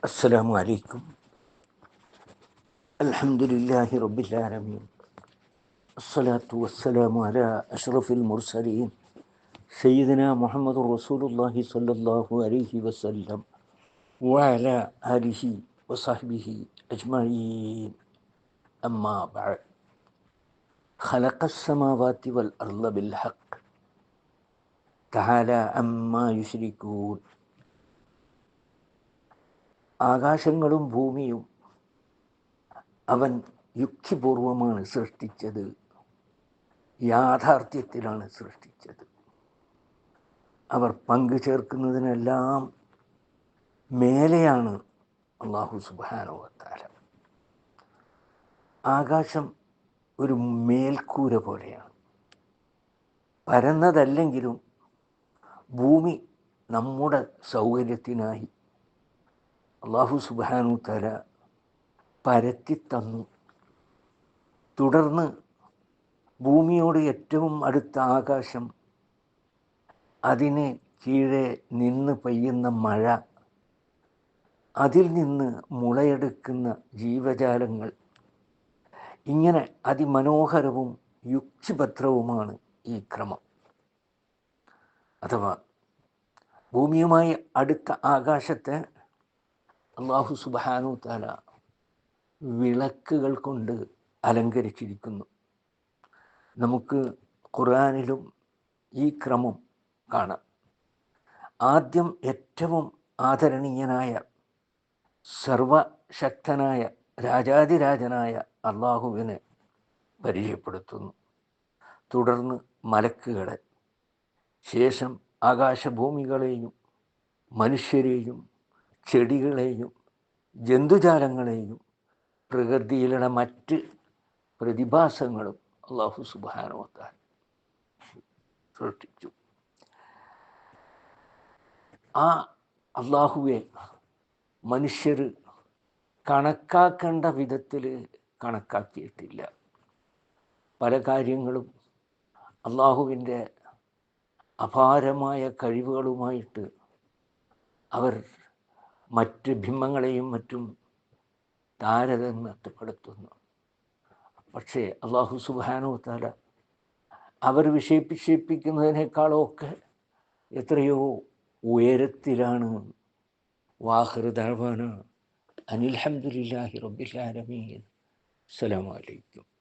السلام عليكم. الحمد لله رب العالمين. الصلاة والسلام على أشرف المرسلين. سيدنا محمد رسول الله صلى الله عليه وسلم وعلى آله وصحبه أجمعين. أما بعد. خلق السماوات والأرض بالحق. تعالى أما يشركون. ആകാശങ്ങളും ഭൂമിയും അവൻ യുക്തിപൂർവമാണ് സൃഷ്ടിച്ചത്. യാഥാർത്ഥ്യത്തിലാണ് സൃഷ്ടിച്ചത്. അവർ പങ്കു ചേർക്കുന്നതിനെല്ലാം മേലെയാണ് അള്ളാഹു സുബാനുവത്താല ആകാശം ഒരു മേൽക്കൂര പോലെയാണ്. പരന്നതല്ലെങ്കിലും ഭൂമി നമ്മുടെ സൗകര്യത്തിനായി അള്ളാഹു സുബാനു തല പരത്തി തന്നു. തുടർന്ന് ഭൂമിയോട് ഏറ്റവും അടുത്ത ആകാശം അതിന് കീഴെ നിന്ന് പെയ്യുന്ന മഴ അതിൽ നിന്ന് മുളയെടുക്കുന്ന ജീവജാലങ്ങൾ ഇങ്ങനെ അതിമനോഹരവും യുക്തിഭദ്രവുമാണ് ഈ ക്രമം. അഥവാ ഭൂമിയുമായി അടുത്ത ആകാശത്തെ അള്ളാഹു സുബാനു താല വിളക്കുകൾ കൊണ്ട് അലങ്കരിച്ചിരിക്കുന്നു. നമുക്ക് ഖുർആാനിലും ഈ ക്രമം കാണാം. ആദ്യം ഏറ്റവും ആദരണീയനായ സർവശക്തനായ രാജാതിരാജനായ അള്ളാഹുവിനെ പരിചയപ്പെടുത്തുന്നു. തുടർന്ന് മലക്കുകളെ ശേഷം ആകാശഭൂമികളെയും മനുഷ്യരെയും ചെടികളെയും ജന്തുജാലങ്ങളെയും പ്രകൃതിയിലുള്ള മറ്റ് പ്രതിഭാസങ്ങളും അള്ളാഹു സുബാനോത്താൻ സൃഷ്ടിച്ചു. ആ അള്ളാഹുവെ മനുഷ്യർ കണക്കാക്കേണ്ട വിധത്തിൽ കണക്കാക്കിയിട്ടില്ല. പല കാര്യങ്ങളും അള്ളാഹുവിന്റെ അപാരമായ കഴിവുകളുമായിട്ട് അവർ മറ്റ് ബിംബങ്ങളെയും മറ്റും താരതമ്യപ്പെടുത്തുന്നു. പക്ഷേ അള്ളാഹു സുബാനോ താര അവർ വിഷയിപ്പിച്ചേപ്പിക്കുന്നതിനേക്കാളൊക്കെ എത്രയോ ഉയരത്തിലാണ്. വാഹൃദാവാന അനിൽഹമ്മദില്ലാഹി റബ്ബിൽ ആലമീൻ. അസ്സലാമു അലൈക്കും.